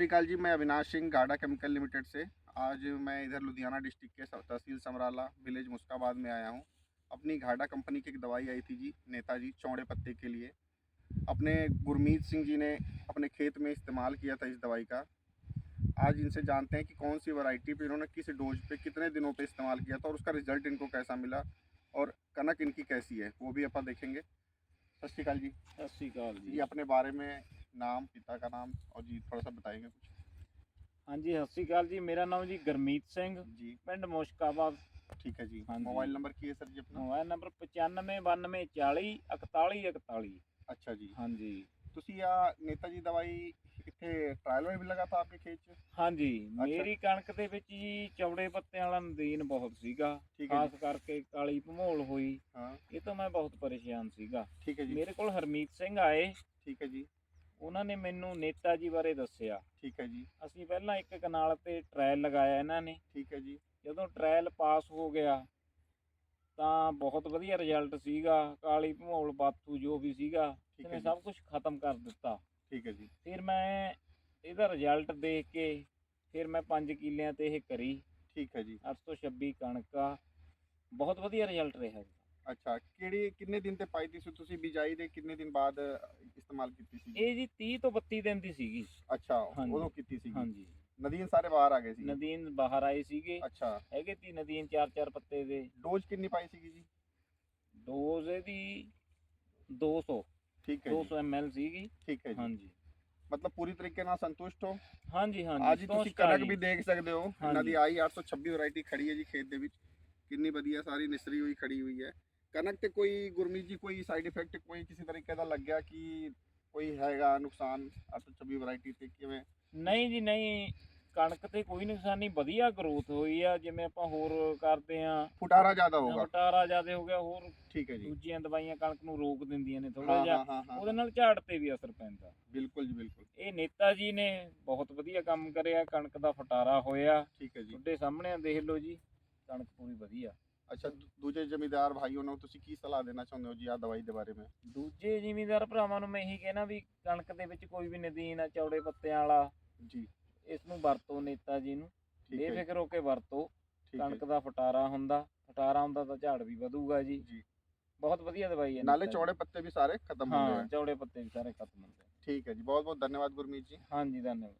श्रीकाल जी, मैं अविनाश सिंह, गाड़ा chemical limited से। आज मैं इधर लुधियाना डिस्ट्रिक्ट के तहसील समराला विलेज मुस्काबाद में आया हूँ। अपनी घाटा कंपनी की एक दवाई आई थी जी, नेताजी चौड़े पत्ते के लिए। अपने गुरमीत सिंह जी ने अपने खेत में इस्तेमाल किया था इस दवाई का। आज इनसे जानते हैं कि कौन सी वैरायटी पे इन्होंने किस डोज पे कितने दिनों पे इस्तेमाल किया था और उसका रिज़ल्ट इनको कैसा मिला और कनक इनकी कैसी है, वो भी अपन देखेंगे। सत श्रीकाल जी ਸਤਿ ਸ਼੍ਰੀ ਅਕਾਲ जी ਜੀ अपने बारे में नाम पिता का नाम और जी थोड़ा सा बताएंगे कुछ ਹਾਂਜੀ ਸਤਿ ਸ਼੍ਰੀ ਅਕਾਲ ਜੀ ਮੇਰਾ ਨਾਮ ਜੀ ਗਰਮੀਤ ਸਿੰਘ जी ਪਿੰਡ ਮੁਸ਼ਕਾਬਾਦ ठीक है जी हाँ जी। मोबाइल नंबर की है सर जी अपना ਮੋਬਾਈਲ ਨੰਬਰ 959240 41 41 ਅੱਛਾ ਜੀ ਹਾਂਜੀ ਤੁਸੀਂ ਆ ਨੇਤਾ ਜੀ ਦਵਾਈ ਕਿੱਥੇ ਟ੍ਰਾਇਲ ਵੀ ਲਗਾ ਤਾ ਆਪਕੇ ਖੇਤ ਚ? ਹਾਂਜੀ ਮੇਰੀ ਕਣਕ ਦੇ ਵਿੱਚ ਜੀ ਚੌੜੇ ਪੱਤਿਆਂ ਵਾਲਾ ਨਦੀਨ ਬਹੁਤ ਸੀਗਾ ਠੀਕ ਹੈ ਖਾਸ ਕਰਕੇ ਕਾਲੀ ਭਮੋਲ ਹੋਈ ਹਾਂ। ਇਹ ਤੋਂ ਮੈਂ ਬਹੁਤ ਪਰੇਸ਼ਾਨ ਸੀਗਾ। ਠੀਕ ਹੈ ਜੀ। ਮੇਰੇ ਕੋਲ ਹਰਮੀਤ ਸਿੰਘ ਆਏ। ਠੀਕ ਹੈ ਜੀ। ਉਹਨਾਂ ਨੇ ਮੈਨੂੰ ਨੇਤਾ ਜੀ ਬਾਰੇ ਦੱਸਿਆ। ਠੀਕ ਹੈ ਜੀ। ਅਸੀਂ ਪਹਿਲਾਂ ਇੱਕ ਕਨਾਲ ਤੇ ਟ੍ਰਾਇਲ ਲਗਾਇਆ ਇਹਨਾਂ ਨੇ। ਠੀਕ ਹੈ ਜੀ। ਜਦੋਂ ਟ੍ਰਾਇਲ ਪਾਸ ਹੋ ਗਿਆ ਤਾਂ ਬਹੁਤ ਵਧੀਆ ਰਿਜ਼ਲਟ ਸੀਗਾ ਕਾਲੀ ਭਮੋਲ ਬਾਥੂ ਜੋ ਵੀ ਸੀਗਾ ਠੀਕ ਹੈ ਇਹਨੇ ਜੀ। ਸਭ ਕੁਝ ਖਤਮ ਕਰ ਦਿੱਤਾ। ਠੀਕ ਹੈ ਜੀ। ਫਿਰ ਮੈਂ ਇਹਦਾ ਰਿਜ਼ਲਟ ਦੇਖ ਕੇ ਫਿਰ ਮੈਂ 5 ਕਿੱਲਿਆਂ ਤੇ ਇਹ ਕਰੀ। ਠੀਕ ਹੈ ਜੀ। 826 ਕਣਕ ਆ। ਬਹੁਤ ਵਧੀਆ ਰਿਜ਼ਲਟ ਰਿਹਾ ਜੀ। ਅੱਛਾ ਕਿਹੜੀ ਕਿੰਨੇ ਦਿਨ ਤੇ ਪਾਈ ਤੀ ਸੀ? ਤੁਸੀਂ ਬਿਜਾਈ ਦੇ ਕਿੰਨੇ ਦਿਨ ਬਾਅਦ ਇਸਤੇਮਾਲ ਕੀਤੀ ਸੀ? ਇਹ ਜੀ 30 ਤੋਂ 32 ਦਿਨ ਦੀ ਸੀਗੀ। ਅੱਛਾ ਹਾਂਜੀ। ਉਦੋਂ ਕੀਤੀ ਸੀ ਹਾਂਜੀ। ਨਦੀਨ ਸਾਰੇ ਬਾਹਰ ਆ ਗਏ ਸੀ ਨਦੀਨ ਬਾਹਰ ਆਏ ਸੀਗੇ। ਅੱਛਾ। ਹੈਗੇ ਤੀ ਨਦੀਨ ਚਾਰ ਚਾਰ ਪੱਤੇ ਦੇ। ਡੋਜ਼ ਕਿੰਨੀ ਪਾਈ ਸੀਗੀ ਜੀ? ਡੋਜ਼ ਇਹਦੀ 200 ਠੀਕ ਹੈ ਜੀ। 200 ml ਸੀਗੀ। ਠੀਕ ਹੈ ਜੀ। ਹਾਂਜੀ। ਮਤਲਬ ਪੂਰੀ ਤਰੀਕੇ ਨਾਲ ਸੰਤੁਸ਼ਟ ਹੋ? ਹਾਂਜੀ ਹਾਂਜੀ। ਅੱਜ ਤੁਸੀਂ ਕਣਕ। ਵੀ ਦੇਖ ਸਕਦੇ ਹੋ। ਇਹਨਾਂ। ਦੀ ਆਈ 826 ਵੈਰਾਈਟੀ ਖੜੀ ਹੈ ਜੀ ਖੇਤ ਦੇ ਵਿੱਚ। ਕਿੰਨੀ ਵਧੀਆ ਸਾਰੀ ਨਿਸਰੀ ਹੋਈ ਖੜੀ ਹੋਈ ਹੈ। ਕਣਕ ਤੇ ਕੋਈ ਗੁਰਮੀਤ ਜੀ ਕੋਈ ਸਾਈਡ ਇਫੈਕਟ ਕੋਈ ਕਿਸੇ ਤਰੀਕੇ ਦਾ ਲੱਗਿਆ ਕਿ ਕੋਈ ਹੈਗਾ ਨੁਕਸਾਨ 826 ਵੈਰਾਈਟੀ ਤੇ ਕਿਵੇਂ? ਨਹੀਂ ਜੀ ਨਹੀਂ। ਕਣਕ ਤੇ ਕੋਈ ਨੁਕਸਾਨ ਨਹੀਂ ਵਧੀਆ ਗਰੋਥ ਹੋਈ ਆ। ਜਿਵੇਂ ਆਪਾਂ ਹੋਰ ਕਰਦੇ ਆ ਫੁਟਾਰਾ ਜ਼ਿਆਦਾ ਹੋਗਾ ਵਟਾਰਾ ਜਿਆਦੇ ਹੋ ਗਿਆ ਹੋਰ ਠੀਕ ਹੈ ਜੀ। ਦੂਜੀਆਂ ਦਵਾਈਆਂ ਕਣਕ ਨੂੰ ਰੋਕ ਦਿੰਦੀਆਂ ਨੇ ਥੋੜਾ ਜਿਹਾ। ਉਹਦੇ ਨਾਲ ਝਾੜ ਤੇ ਵੀ ਅਸਰ ਪੈਂਦਾ। ਬਿਲਕੁਲ ਜੀ ਬਿਲਕੁਲ। ਇਹ ਨੇਤਾ ਜੀ ਨੇ ਬਹੁਤ ਵਧੀਆ ਕੰਮ ਕਰਿਆ। ਕਣਕ ਦਾ ਫਟਾਰਾ ਹੋਇਆ। ਠੀਕ ਹੈ ਜੀ। ਤੁਹਾਡੇ ਸਾਹਮਣੇ ਆ, ਦੇਖ ਲਓ ਜੀ। ਕਣਕ ਪੂਰੀ ਵਧੀਆ। ਅੱਛਾ ਦੂ- ਦੂਜੇ ਜ਼ਮੀਂਦਾਰ ਭਾਈਆਂ ਨੂੰ ਤੁਸੀਂ ਕੀ ਸਲਾਹ ਦੇਣਾ ਚਾਹੁੰਦੇ ਹੋ ਜੀ ਆ ਦਵਾਈ ਦੇ ਬਾਰੇ ਵਿੱਚ ਦੂਜੇ ਜ਼ਿਮੀਂਦਾਰ ਭਰਾਵਾਂ ਨੂੰ ਮੈਂ ਇਹੀ ਕਹਿਣਾ ਵੀ ਕਣਕ ਦੇ ਵਿੱਚ ਕੋਈ ਵੀ ਨਦੀਨ ਆ ਚੌੜੇ ਪੱਤਿਆਂ ਵਾਲਾ ਜੀ। ਇਸ ਨੂੰ ਵਰਤੋ ਨੇਤਾ ਜੀ ਨੂੰ। ਠੀਕ ਹੈ ਜੀ, ਬੇਫਿਕਰ ਹੋ ਕੇ ਵਰਤੋ। ਠੀਕ ਹੈ ਕਣਕ ਦਾ ਫਟਾਰਾ ਹੁੰਦਾ ਫਟਾਰਾ ਹੁੰਦਾ ਤਾਂ ਝਾੜ ਵੀ ਵਧੂਗਾ ਜੀ। ਜੀ। ਬਹੁਤ ਵਧੀਆ ਦਵਾਈ ਹੈ ਨਾਲੇ ਨੇਤਾ ਜੀ। ਚੌੜੇ ਪੱਤੇ ਵੀ ਸਾਰੇ ਖਤਮ ਹੋ ਹਾਂ ਗਏ ਚੌੜੇ ਪੱਤੇ ਵੀ ਸਾਰੇ ਖਤਮ ਹੁੰਦੇ। ਠੀਕ ਹੈ ਜੀ ਬਹੁਤ ਬਹੁਤ ਧੰਨਵਾਦ ਗੁਰਮੀਤ ਜੀ। ਹਾਂਜੀ ਧੰਨਵਾਦ।